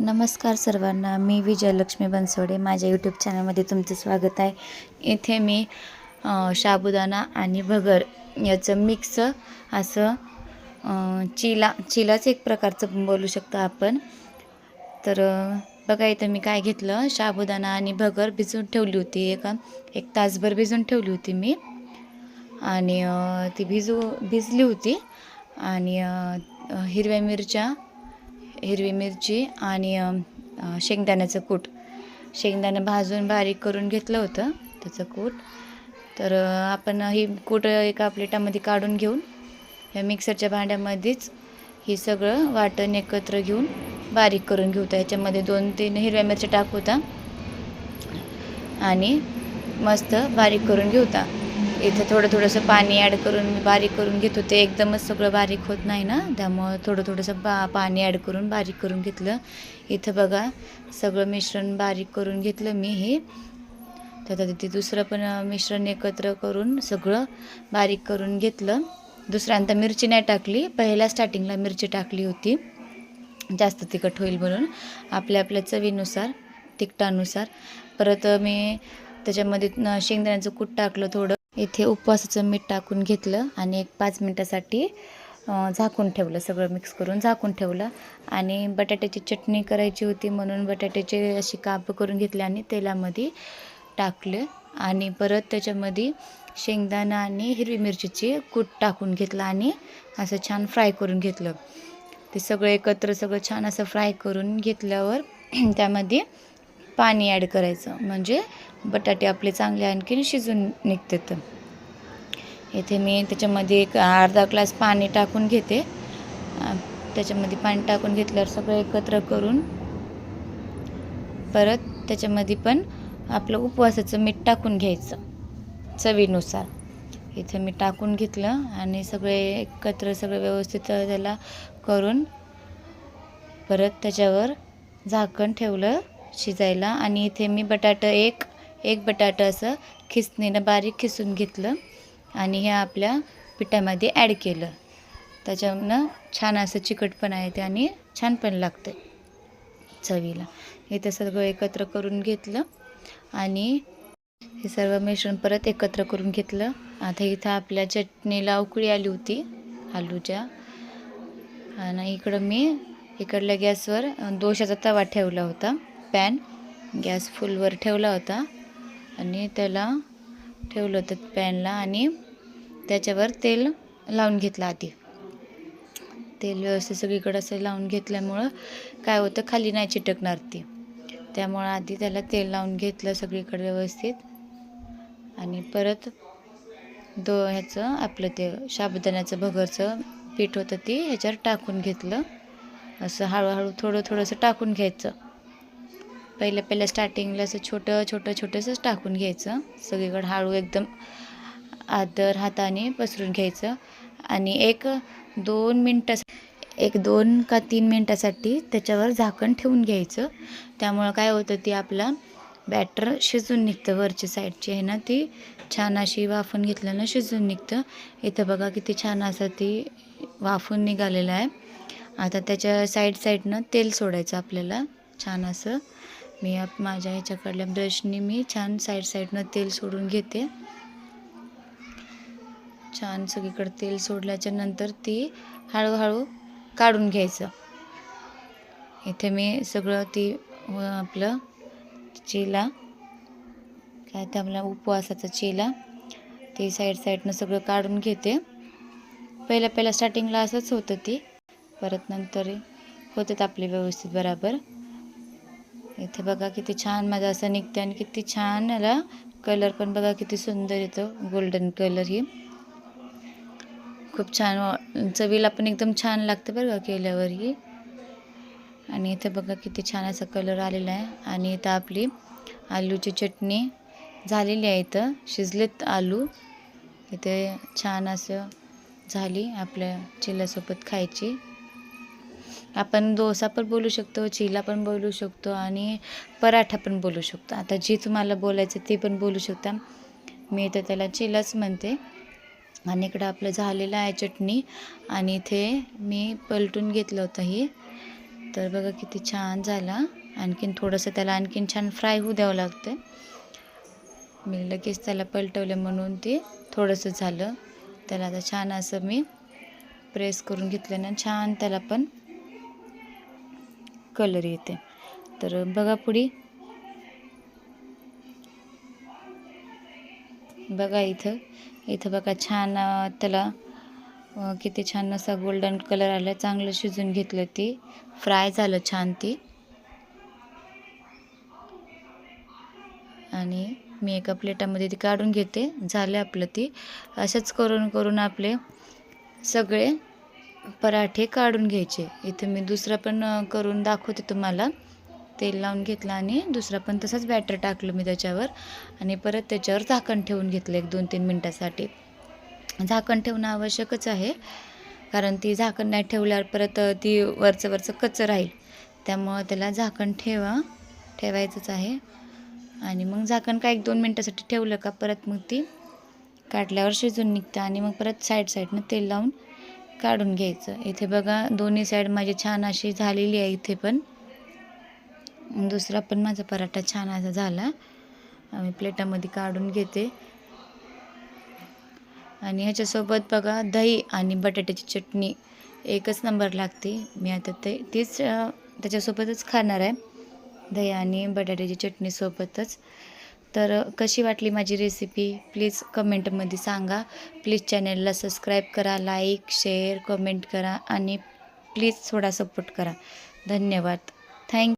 नमस्कार सर्वांना मी विजयलक्ष्मी बनसोडे. माझ्या यूट्यूब चॅनलमध्ये तुमचं स्वागत आहे. इथे मी अ, साबुदाणा आणि भगर याचं मिक्स असं चिला चिलाच एक प्रकारचं बोलू शकतो आपण. तर बघा इथं मी काय घेतलं? साबुदाणा आणि भगर भिजवून ठेवली होती एका एक तासभर भिजवून ठेवली होती मी. आणि ती भिजू भिजली होती. आणि हिरव्या मिरच्या हिरवी मिरची आणि शेंगदाण्याचं कूट. शेंगदाणं भाजून बारीक करून घेतलं होतं त्याचं कूट. तर आपण ही कूट एका प्लेटामध्ये काढून घेऊन या मिक्सरच्या भांड्यामध्येच हे सगळं वाटण एकत्र घेऊन बारीक करून घेऊ. याच्यामध्ये दोन तीन हिरव्या मिरच्या टाकू आणि मस्त बारीक करून घेऊ इथं थोडं थोडंसं पाणी ॲड करून बारीक करून घेत होते. एकदमच सगळं बारीक होत नाही ना. त्यामुळं थोडं थोडंसं बा पाणी ॲड करून बारीक करून घेतलं. इथं बघा सगळं मिश्रण बारीक करून घेतलं मी हे. तर आता दुसरं पण मिश्रण एकत्र करून सगळं बारीक करून घेतलं. दुसऱ्यांदा मिरची नाही टाकली. पहिल्या स्टार्टिंगला मिरची टाकली होती. जास्त तिखट होईल म्हणून. आपल्या आपल्या चवीनुसार तिखटानुसार. परत मी त्याच्यामध्ये शेंगदाण्याचं कूट टाकलं थोडं. इथे उपवासाचं मीठ टाकून घेतलं आणि एक पाच मिनटासाठी झाकून ठेवलं सगळं मिक्स करून झाकून ठेवलं. आणि बटाट्याची चटणी करायची होती म्हणून बटाट्याचे अशी काप करून घेतले आणि तेलामध्ये टाकले. आणि परत त्याच्यामध्ये शेंगदाणा आणि हिरवी मिरचीची कूट टाकून घेतलं आणि असं छान फ्राय करून घेतलं. ते सगळं एकत्र सगळं छान असं फ्राय करून घेतल्यावर त्यामध्ये पाणी ॲड करायचं. म्हणजे बटाटे आपले चांगले आणखीन शिजून निघतात. इथे मी त्याच्यामध्ये एक अर्धा ग्लास पाणी टाकून घेते. त्याच्यामध्ये पाणी टाकून घेतल्यावर सगळं एकत्र करून परत त्याच्यामध्ये पण आपलं उपवासाचं मीठ टाकून घ्यायचं चवीनुसार. इथे मी टाकून घेतलं आणि सगळे एकत्र सगळं व्यवस्थित त्याला करून परत त्याच्यावर झाकण ठेवलं. शिजायला. आणि इथे मी बटाटं एक एक बटाटं असं खिसणीनं बारीक खिसून घेतलं. आणि हे आपल्या पिठामध्ये ॲड केलं. त्याच्यानं छान असं चिकट पण आहे ते आणि छान पण लागतं चवीला. इथं सगळं एकत्र करून घेतलं. आणि हे सर्व मिश्रण परत एकत्र करून घेतलं. आता इथं आपल्या चटणीला उकळी आली होती आलूच्या. आणि इकडं मी इकडल्या गॅसवर दोशाचा तवा ठेवला होता. पॅन गॅस फुलवर ठेवला होता. आणि त्याला ठेवलं होतं पॅनला आणि त्याच्यावर तेल लावून घेतलं आधी. तेल व्यवस्थित सगळीकडं असं लावून घेतल्यामुळं काय होतं खाली नाही चिटकणार ती. त्यामुळं आधी त्याला तेल लावून घेतलं सगळीकडे व्यवस्थित. आणि परत दो ह्याचं आपलं ते साबुदाण्याचं भगरचं पीठ होतं ते ह्याच्यावर टाकून घेतलं. असं हळूहळू थोडं थोडंसं टाकून घ्यायचं. पहिले पहिले स्टार्टिंगला असं छोटं छोटं छोटंसंच टाकून घ्यायचं. सगळीकडं हळू एकदम आदर हाताने पसरून घ्यायचं. आणि एक दोन मिनटं एक दोन का तीन मिनटासाठी त्याच्यावर झाकण ठेवून घ्यायचं. त्यामुळं काय होतं ती आपला बॅटर शिजून निघतं वरची साईडची आहे ना ती छान अशी वाफून घेतल्यानं शिजून निघतं. इथं बघा किती छान असं ती वाफून निघालेलं आहे. आता त्याच्या साईड साईडनं तेल सोडायचं आपल्याला. छान असं मी आप माझ्या ह्याच्याकडल्या ब्रशनी मी छान साईड साईडनं तेल सोडून घेते. छान सगळीकडे तेल सोडल्याच्या नंतर ती हळूहळू काढून घ्यायचं. इथे मी सगळं ती आपलं चेला काय ते आपला उपवासाचा चेला ते साईड साईडनं सगळं काढून घेते. पहिल्या पहिल्या स्टार्टिंगला असंच होतं ती. परत नंतर होतात आपले व्यवस्थित बराबर. इथे बघा किती छान माझं असं निघते आणि किती छान याला कलर पण बघा किती सुंदर येतो गोल्डन कलर ही. खूप छान चवीला पण एकदम छान लागतं बरं का केल्यावर ही. आणि इथे बघा किती छान असा कलर आलेला आहे. आणि इथं आपली आलूची चटणी झालेली आहे इथं शिजलेत आलू. इथे छान असं झाली आपल्या चिल्यासोबत खायची. आपण डोसा पण बोलू शकतो चिला पण बोलू शकतो आणि पराठा पण बोलू शकतो. आता जी तुम्हाला बोलायचं ते पण बोलू शकता. मी तर त्याला चिलाच म्हणते. आणि इकडं आपलं झालेलं आहे चटणी आणि इथे मी पलटून घेतलं होतं हे. तर बघा किती छान झाला. आणखीन थोडंसं त्याला आणखीन छान फ्राय होऊ द्यावं लागतं. मी लगेच त्याला पलटवलं म्हणून ते थोडंसं झालं. त्याला आता छान असं मी प्रेस करून घेतलं ना छान त्याला पण. कलर येते. तर बघा पुढे. बघा इथं. इथं बघा छान त्याला किती छान असा गोल्डन कलर आला. चांगलं शिजून घेतलं ती. फ्राय झालं छान ती. आणि मी एका प्लेटामध्ये ती काढून घेते. झालं आपलं ती. असंच करून करून आपले सगळे पराठे काढून घ्यायचे. इथे मी दुसरं पण करून दाखवते तुम्हाला. तेल लावून घेतलं आणि दुसरा पण तसंच बॅटर टाकलं मी त्याच्यावर. आणि परत त्याच्यावर झाकण ठेवून घेतलं एक दोन तीन मिनटासाठी. झाकण ठेवणं आवश्यकच आहे. कारण ती झाकण नाही ठेवल्यावर परत ती वरचं वरचं कच्चं राहील. त्यामुळं त्याला झाकण ठेवा ठेवायचंच आहे. आणि मग झाकण काय एक दोन मिनटासाठी ठेवलं का परत मग ती काढल्यावर शिजून निघतं. आणि मग परत साईड साईडनं तेल लावून काढून घ्यायचं. इथे बघा दोन्ही साईड माझी छान अशी झालेली आहे इथे पण. दुसरा पण माझा पराठा छान असा झाला. मी प्लेटामध्ये काढून घेते. आणि ह्याच्यासोबत बघा दही आणि बटाट्याची चटणी. एकच नंबर लागते. मी आता ते तीच त्याच्यासोबतच खाणार आहे. दही आणि बटाट्याची चटणीसोबतच तर कशी वाटली माझी रेसिपी प्लीज कमेंटमध्ये सांगा. प्लीज चॅनलला सबस्क्राईब करा लाईक शेअर कमेंट करा आणि प्लीज थोडा सपोर्ट करा. धन्यवाद. थँक